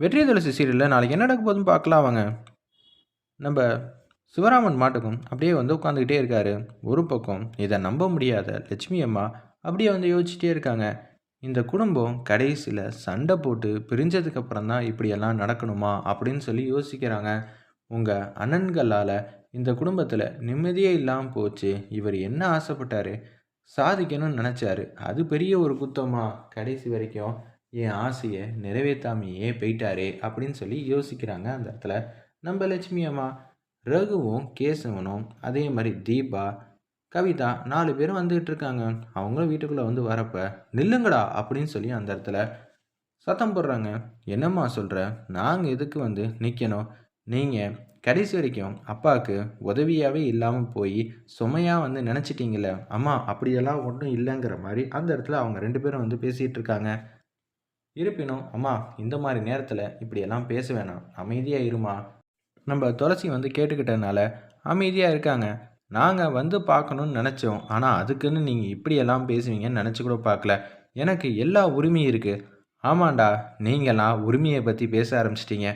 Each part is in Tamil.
வெற்றி துளசி சீரியலில் நாளைக்கு என்ன நடக்க போகுதுன்னு பார்க்கலாம் வாங்க. நம்ம சிவராமன் மாட்டுக்கும் அப்படியே வந்து உட்காந்துக்கிட்டே இருக்காரு. ஒரு பக்கம் இதை நம்ப முடியாத லட்சுமி அம்மா அப்படியே வந்து யோசிச்சுட்டே இருக்காங்க. இந்த குடும்பம் கடைசியில் சண்டை போட்டு பிரிஞ்சதுக்கு அப்புறம் தான் இப்படியெல்லாம் நடக்கணுமா அப்படின்னு சொல்லி யோசிக்கிறாங்க. உங்கள் அண்ணன்களால் இந்த குடும்பத்தில் நிம்மதியே இல்லாமல் போச்சு. இவர் என்ன ஆசைப்பட்டாரு? சாதிக்கணும்னு நினச்சாரு. அது பெரிய ஒரு குத்தமாக கடைசி வரைக்கும். என் ஆசையை நிறைவேற்றாமையே போயிட்டாரே அப்படின்னு சொல்லி யோசிக்கிறாங்க அந்த இடத்துல. நம்ம லட்சுமி அம்மா ரகுவும் கேசவனும் அதே மாதிரி தீபா கவிதா நாலு பேரும் வந்துகிட்டு இருக்காங்க. அவங்களும் வீட்டுக்குள்ளே வந்து வரப்ப நில்லுங்கடா அப்படின்னு சொல்லி அந்த இடத்துல சத்தம் போடுறாங்க. என்னம்மா சொல்கிற நாங்கள் எதுக்கு வந்து நிற்கணும் நீங்கள் கடைசி வரைக்கும் அப்பாவுக்கு உதவியாகவே இல்லாமல் போய் சுமையாக வந்து நினச்சிட்டிங்களே அம்மா அப்படியெல்லாம் ஒன்றும் இல்லைங்கிற மாதிரி அந்த இடத்துல அவங்க ரெண்டு பேரும் வந்து பேசிகிட்டு இருக்காங்க. இருப்பினும் அம்மா இந்த மாதிரி நேரத்தில் இப்படியெல்லாம் பேச வேணாம். அமைதியாக இருமா? நம்ம துளசி வந்து கேட்டுக்கிட்டதுனால அமைதியாக இருக்காங்க. நாங்கள் வந்து பார்க்கணுன்னு நினச்சோம். ஆனால் அதுக்குன்னு நீங்கள் இப்படியெல்லாம் பேசுவீங்கன்னு நினச்சி கூட பார்க்கல. எனக்கு எல்லா உரிமையும் இருக்குது ஆமாண்டா நீங்களாம் உரிமையை பற்றி பேச ஆரம்பிச்சிட்டிங்க.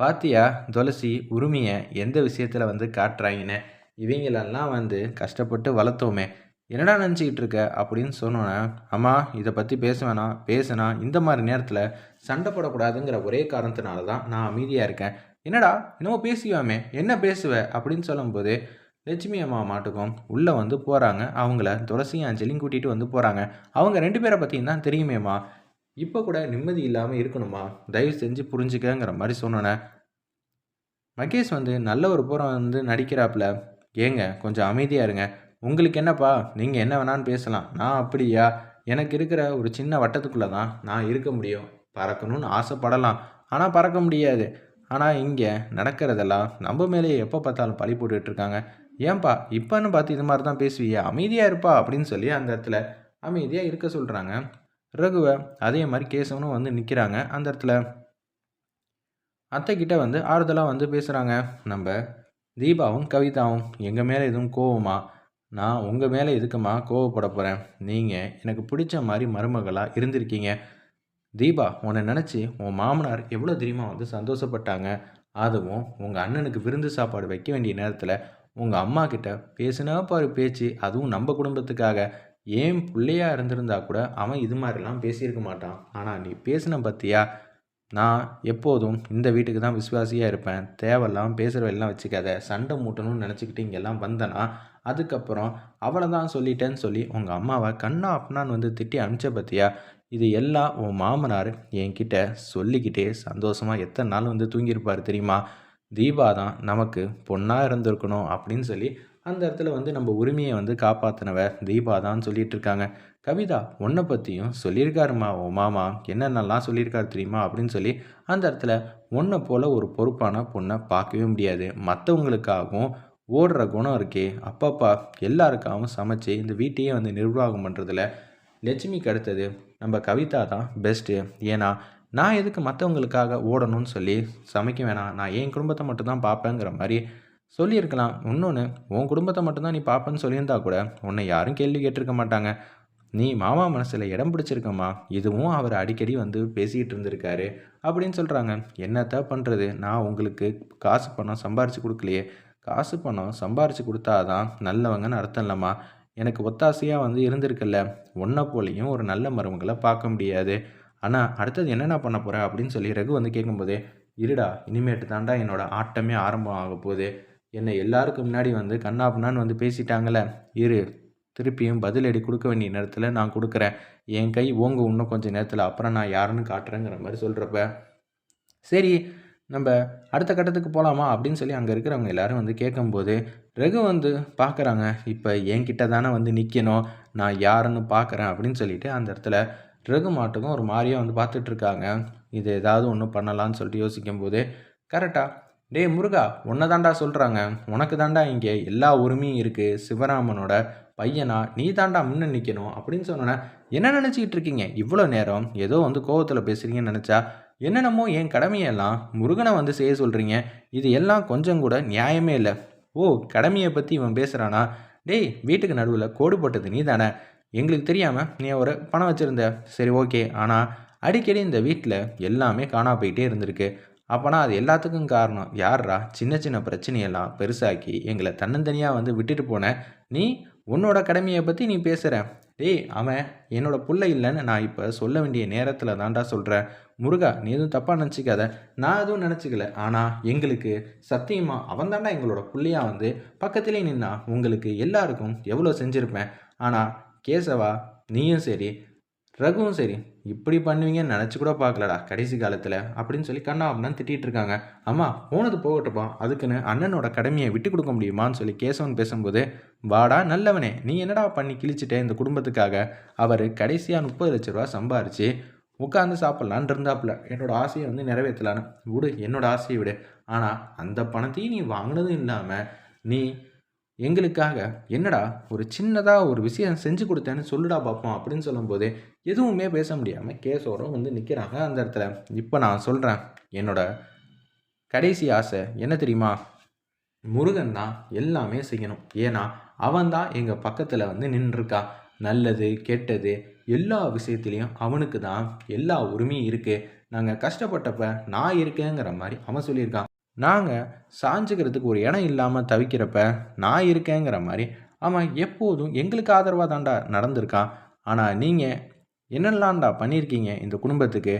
பாத்தியா துளசி உரிமையை எந்த விஷயத்தில் வந்து காட்டுறாங்கன்னு இவங்களெல்லாம் வந்து கஷ்டப்பட்டு வளர்த்தோமே. என்னடா நினச்சிக்கிட்டு இருக்க அப்படின்னு சொன்னோன்னே அம்மா இதை பற்றி பேச வேணாம் பேசினா இந்த மாதிரி நேரத்தில் சண்டை போடக்கூடாதுங்கிற ஒரே காரணத்தினால தான் நான் அமைதியாக இருக்கேன். என்னடா இன்னமும் பேசுவாமே என்ன பேசுவ? அப்படின்னு சொல்லும்போது லட்சுமி அம்மா மாட்டுக்கும். உள்ளே வந்து போகிறாங்க அவங்கள துளசியும் அஞ்சலியும் கூட்டிகிட்டு வந்து போகிறாங்க அவங்க ரெண்டு பேரை பற்றியும் தான் தெரியுமேம்மா. இப்போ கூட நிம்மதி இல்லாமல் இருக்கணுமா? தயவு செஞ்சு புரிஞ்சுக்கங்கிற மாதிரி சொன்னோன்னே மகேஷ் வந்து நல்ல ஒரு புறம் வந்து நடிக்கிறாப்புல ஏங்க கொஞ்சம் அமைதியாக இருங்க. உங்களுக்கு என்னப்பா? நீங்கள் என்ன வேணான்னு பேசலாம். நான் அப்படியா? எனக்கு இருக்கிற ஒரு சின்ன வட்டத்துக்குள்ளே தான் நான் இருக்க முடியும். பறக்கணும்னு ஆசைப்படலாம். ஆனால் பறக்க முடியாது. ஆனால் இங்கே நடக்கிறதெல்லாம் நம்ம மேலேயே எப்போ பார்த்தாலும் பழி போட்டுட்ருக்காங்க ஏன்பா இப்போன்னு பார்த்து இது மாதிரி தான் பேசுவியா? அமைதியாக இருப்பா அப்படின்னு சொல்லி அந்த இடத்துல அமைதியாக இருக்க சொல்கிறாங்க ரகுவை அதே மாதிரி கேசவனும் வந்து நிற்கிறாங்க அந்த இடத்துல அத்தைக்கிட்ட வந்து ஆறுதலாக வந்து பேசுகிறாங்க நம்ம தீபாவும் கவிதாவும் எங்கள் மேலே எதுவும் கோவமாக நான் உங்கள் மேலே எதுக்குமா கோவப்பட போகிறேன் நீங்கள் எனக்கு பிடிச்ச மாதிரி மருமகளாக இருந்திருக்கீங்க. தீபா உன்னை நினச்சி உன் மாமனார் எவ்வளோ தெரியுமா வந்து சந்தோஷப்பட்டாங்க? அதுவும் உங்கள் அண்ணனுக்கு விருந்து சாப்பாடு வைக்க வேண்டிய நேரத்தில் உங்கள் அம்மா கிட்ட பேசினா பாரு பேச்சு அதுவும் நம்ம குடும்பத்துக்காக. ஏன் பிள்ளையாக இருந்திருந்தா கூட அவன் இது மாதிரிலாம் பேசியிருக்க மாட்டான். ஆனால் நீ பேசின பற்றியா நான் எப்போதும் இந்த வீட்டுக்கு தான் விசுவாசியாக இருப்பேன். தேவையில்லாமல் பேசுகிறவெல்லாம் வச்சுக்காத. சண்டை மூட்டணும்னு நினச்சிக்கிட்டு இங்கெல்லாம் வந்தனா அதுக்கப்புறம் அவளை தான் சொல்லிட்டேன்னு சொல்லி உங்கள் அம்மாவை கண்ணா அப்பனான்னு வந்து திட்டி அனுப்பிச்ச பற்றியா இது எல்லாம் உன் மாமனார் என்கிட்ட சொல்லிக்கிட்டே சந்தோஷமாக எத்தனை நாள் வந்து தூங்கியிருப்பார் தெரியுமா? தீபா தான் நமக்கு பொண்ணாக இருந்திருக்கணும் அப்படின்னு சொல்லி அந்த இடத்துல வந்து நம்ம உரிமையை வந்து காப்பாற்றினவ தீபா தான் சொல்லிட்டு இருக்காங்க கவிதா உன்னை பற்றியும் சொல்லியிருக்காருமா ஓ மாமா என்னென்னலாம் சொல்லியிருக்காரு தெரியுமா? அப்படின்னு சொல்லி அந்த இடத்துல உன்னை போல் ஒரு பொறுப்பான பொண்ணை பார்க்கவே முடியாது. மற்றவங்களுக்காகவும் ஓடுற குணம் இருக்கே அப்பப்பா எல்லாருக்காகவும் சமைச்சு இந்த வீட்டையே வந்து நிர்வாகம் பண்ணுறதுல லட்சுமிக்கு அடுத்தது நம்ம கவிதா தான் பெஸ்ட்டு ஏன்னா நான் எதுக்கு மற்றவங்களுக்காக ஓடணும்னு சொல்லி சமைக்க வேணாம். நான் என் குடும்பத்தை மட்டும் தான் பார்ப்பேங்கிற மாதிரி சொல்லியிருக்கலாம். இன்னொன்று உன் குடும்பத்தை மட்டும்தான் நீ பார்ப்பேன்னு சொல்லியிருந்தா கூட உன்னை யாரும் கேள்வி கேட்டிருக்க மாட்டாங்க. நீ மாமா மனசில் இடம் பிடிச்சிருக்கம்மா. இதுவும் அவர் அடிக்கடி வந்து பேசிக்கிட்டு இருந்திருக்காரு. அப்படின்னு சொல்கிறாங்க என்னத்த பண்ணுறது நான் உங்களுக்கு காசு பணம் சம்பாரித்து கொடுக்கலையே. காசு பணம் சம்பாரித்து கொடுத்தாதான் நல்லவங்கன்னு அர்த்தம் இல்லைம்மா எனக்கு ஒத்தாசையாக வந்து இருந்திருக்குல்ல. ஒன்றை போலையும் ஒரு நல்ல மருமகளை பார்க்க முடியாது. ஆனால் அடுத்தது என்னென்ன பண்ண போகிற அப்படின்னு சொல்லி ரகு வந்து கேட்கும்போதே இருடா இனிமேட்டு தாண்டா என்னோட ஆட்டமே ஆரம்பம் ஆக போகுது. என்னை எல்லாருக்கும் முன்னாடி வந்து கண்ணாப்புனான்னு வந்து பேசிட்டாங்களே இரு திருப்பியும் பதிலடி கொடுக்க வேண்டிய நேரத்தில் நான் கொடுக்குறேன். என் கை ஓங்க இன்னும் கொஞ்சம் நேரத்தில் அப்புறம் நான் யாருன்னு காட்டுறேங்கிற மாதிரி சொல்கிறப்ப சரி நம்ம அடுத்த கட்டத்துக்கு போகலாமா அப்படின்னு சொல்லி அங்கே இருக்கிறவங்க எல்லாரும் வந்து கேட்கும்போது ரகு வந்து பார்க்குறாங்க இப்போ என்கிட்ட தானே வந்து நிற்கணும் நான் யாருன்னு பார்க்குறேன் அப்படின்னு சொல்லிட்டு அந்த இடத்துல ரகு மாட்டுக்கும் ஒரு மாதிரியாக வந்து பார்த்துட்ருக்காங்க இது ஏதாவது ஒன்று பண்ணலான்னு சொல்லிட்டு யோசிக்கும்போது கரெக்டாக டே முருகா உன்னை தாண்டா சொல்கிறாங்க உனக்கு தாண்டா இங்கே எல்லா உரிமையும் இருக்குது சிவராமனோட பையனா நீ தாண்டா முன்னே நிற்கணும் அப்படின்னு சொன்னோன்னே என்ன நினச்சிக்கிட்டு இருக்கீங்க? இவ்வளோ நேரம் ஏதோ வந்து கோவத்தில் பேசுகிறீங்கன்னு நினச்சா என்னென்னமோ என் கடமையெல்லாம் முருகனை வந்து செய்ய சொல்கிறீங்க இது எல்லாம் கொஞ்சம் கூட நியாயமே இல்லை. ஓ கடமையை பற்றி இவன் பேசுகிறானா டேய் வீட்டுக்கு நடுவில் கோடு போட்டது நீ தானே எங்களுக்கு தெரியாமல் நீ ஒரு பணம் வச்சுருந்த. சரி ஓகே. ஆனால் அடிக்கடி இந்த வீட்டில் எல்லாமே காணா போயிட்டே இருந்திருக்கு. அப்போனா அது எல்லாத்துக்கும் காரணம். யாரா சின்ன சின்ன பிரச்சனையெல்லாம் பெருசாக்கி எங்களை தன்னந்தனியாக வந்து விட்டுட்டு போன. நீ உன்னோட கடமையை பற்றி நீ பேசுகிற டேய் அவன் என்னோட புள்ள இல்லைன்னு நான் இப்போ சொல்ல வேண்டிய நேரத்தில் தான்டா சொல்கிறேன் முருகா நீ எதுவும் தப்பாக நினச்சிக்காத. நான் எதுவும் நினச்சிக்கல. ஆனால் எங்களுக்கு சத்தியமாக அவன் தாண்டா எங்களோட புள்ளையாக வந்து பக்கத்துலேயே நின்னா. உங்களுக்கு எல்லாருக்கும் எவ்வளோ செஞ்சுருப்பேன். ஆனால் கேசவா நீயும் சரி ரகுவும் சரி இப்படி பண்ணுவீங்கன்னு நினச்சி கூட பார்க்கலடா கடைசி காலத்தில் அப்படின்னு சொல்லி கண்ணா அப்படின்னு திட்டிகிட்டு இருக்காங்க. அம்மா போனது போகட்டுப்பா அதுக்குன்னு அண்ணனோட கடமையை விட்டு கொடுக்க முடியுமான்னு சொல்லி கேசவன் பேசும்போது வாடா நல்லவனே நீ என்னடா பண்ணி கிழிச்சிட்டே இந்த குடும்பத்துக்காக? அவர் கடைசியாக முப்பது லட்ச ரூபா சம்பாரிச்சு உட்காந்து சாப்பிட்லான் இருந்தாப்புல என்னோட ஆசையை வந்து நிறைவேற்றலான்னு விடு என்னோட ஆசையை விடு. ஆனால் அந்த பணத்தையும் நீ வாங்கினதும் இல்லாமல் நீ எங்களுக்காக என்னடா ஒரு சின்னதாக ஒரு விஷயம் செஞ்சு கொடுத்தேன்னு சொல்லுடா பார்ப்போம் அப்படின்னு சொல்லும்போது எதுவுமே பேச முடியாமல் கேஸோட வந்து நிற்கிறாங்க அந்த இடத்துல. இப்போ நான் சொல்கிறேன் என்னோட கடைசி ஆசை என்ன தெரியுமா? முருகன் தான் எல்லாமே செய்யணும். ஏன்னா அவன் தான் எங்கள் பக்கத்தில் வந்து நின்றுருக்கா. நல்லது கெட்டது எல்லா விஷயத்துலேயும் அவனுக்கு தான் எல்லா உரிமையும் இருக்குது நாங்கள் கஷ்டப்பட்டப்ப நான் இருக்கேங்கிற மாதிரி அவன் சொல்லியிருக்கான். நாங்கள் சாஞ்சுக்கிறதுக்கு ஒரு இடம் இல்லாமல் தவிக்கிறப்ப நான் இருக்கேங்கிற மாதிரி அவன் எப்போதும் எங்களுக்கு ஆதரவாக தாண்டா நடந்திருக்கான். ஆனால் நீங்கள் என்னெல்லாம்டா பண்ணியிருக்கீங்க இந்த குடும்பத்துக்கு?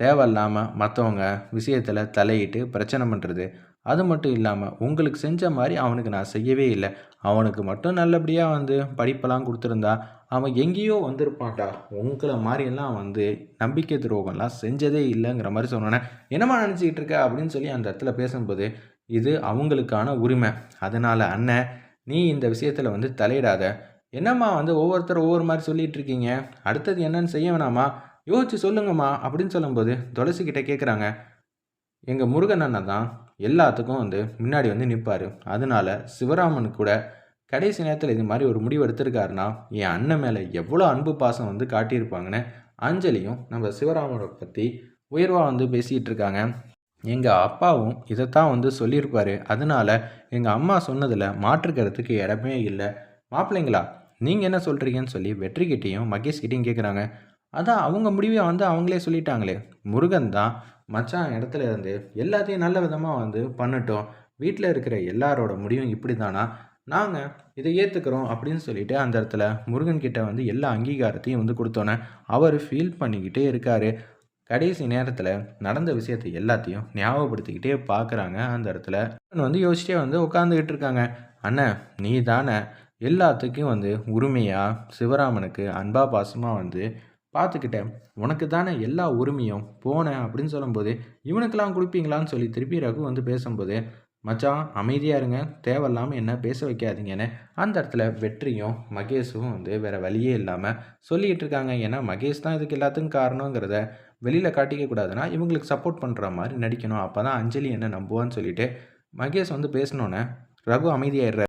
தேவையில்லாமல் மற்றவங்க விஷயத்தில் தலையிட்டு பிரச்சனை பண்ணுறது அது மட்டும் இல்லாமல் உங்களுக்கு செஞ்ச மாதிரி அவனுக்கு நான் செய்யவே இல்லை. அவனுக்கு மட்டும் நல்லபடியாக வந்து படிப்பெல்லாம் கொடுத்துருந்தா அவன் எங்கேயோ வந்திருப்பான்டா. உங்களை மாதிரியெல்லாம் வந்து நம்பிக்கை துரோகம்லாம் செஞ்சதே இல்லைங்கிற மாதிரி சொன்னோன்னே என்னம்மா நினச்சிக்கிட்டு இருக்க? அப்படின்னு சொல்லி அந்த இடத்துல பேசும்போது இது அவங்களுக்கான உரிமை. அதனால் அண்ணன் நீ இந்த விஷயத்தில் வந்து தலையிடாத. என்னம்மா வந்து ஒவ்வொருத்தர் ஒவ்வொரு மாதிரி சொல்லிகிட்டு இருக்கீங்க? அடுத்தது என்னன்னு செய்ய வேணாமா? யோசிச்சு சொல்லுங்கம்மா அப்படின்னு சொல்லும்போது துளசிக்கிட்ட கேட்குறாங்க எங்கள் முருகன் அண்ணன் தான் எல்லாத்துக்கும் வந்து முன்னாடி வந்து நிற்பார் அதனால சிவராமன் கூட கடைசி நேரத்தில் இது மாதிரி ஒரு முடிவு எடுத்திருக்காருன்னா என் அண்ணன் மேலே எவ்வளோ அன்பு பாசம் வந்து காட்டியிருப்பாங்கன்னு அஞ்சலியும் நம்ம சிவராமனை பற்றி உயர்வாக வந்து பேசிகிட்டு இருக்காங்க. எங்கள் அப்பாவும் இதைத்தான் வந்து சொல்லியிருப்பார். அதனால எங்கள் அம்மா சொன்னதில் மாற்றுக்கிறதுக்கு இடமே இல்லை. மாப்பிள்ளைங்களா நீங்கள் என்ன சொல்கிறீங்கன்னு சொல்லி வெற்றிக்கிட்டேயும் மகேஷ்கிட்டையும் கேட்குறாங்க அதான் அவங்க முடிவை வந்து அவங்களே சொல்லிட்டாங்களே. முருகன் தான் மச்சான் இடத்துல இருந்து எல்லாத்தையும் நல்ல விதமாக வந்து பண்ணட்டும். வீட்டில் இருக்கிற எல்லாரோட முடிவும் இப்படி தானா நாங்கள் இதை ஏற்றுக்கிறோம் அப்படின்னு சொல்லிட்டு அந்த இடத்துல முருகன் கிட்ட வந்து எல்லா அங்கீகாரத்தையும் வந்து கொடுத்தோன்னே அவர் ஃபீல் பண்ணிக்கிட்டே இருக்கார். கடைசி நேரத்தில் நடந்த விஷயத்தை எல்லாத்தையும் ஞாபகப்படுத்திக்கிட்டே பார்க்குறாங்க அந்த இடத்துல. வந்து யோசிச்சிட்டே வந்து உட்காந்துக்கிட்டு இருக்காங்க. அண்ணன் நீ தானே எல்லாத்துக்கும் வந்து உரிமையாக சிவராமனுக்கு அன்பா பாசமாக வந்து பார்த்துக்கிட்டேன் உனக்கு தானே எல்லா உரிமையும் போனேன் அப்படின்னு சொல்லும்போது இவனுக்கெல்லாம் கொடுப்பீங்களான்னு சொல்லி திருப்பி ரகு வந்து பேசும்போது மச்சான் அமைதியாக இருங்க. தேவையில்லாமல் என்ன பேச வைக்காதீங்கன்னு. அந்த இடத்துல வெற்றியும் மகேஷும் வந்து வேறு வழியே இல்லாமல் சொல்லிகிட்டு இருக்காங்க. ஏன்னா மகேஷ் தான் இதுக்கு எல்லாத்துக்கும் காரணங்கிறத வெளியில் காட்டிக்க கூடாதுன்னா இவங்களுக்கு சப்போர்ட் பண்ணுற மாதிரி நடிக்கணும். அப்போ தான் அஞ்சலி என்ன நம்புவான்னு சொல்லிட்டு மகேஷ் வந்து பேசினோன்னே ரகு அமைதியாயிடுற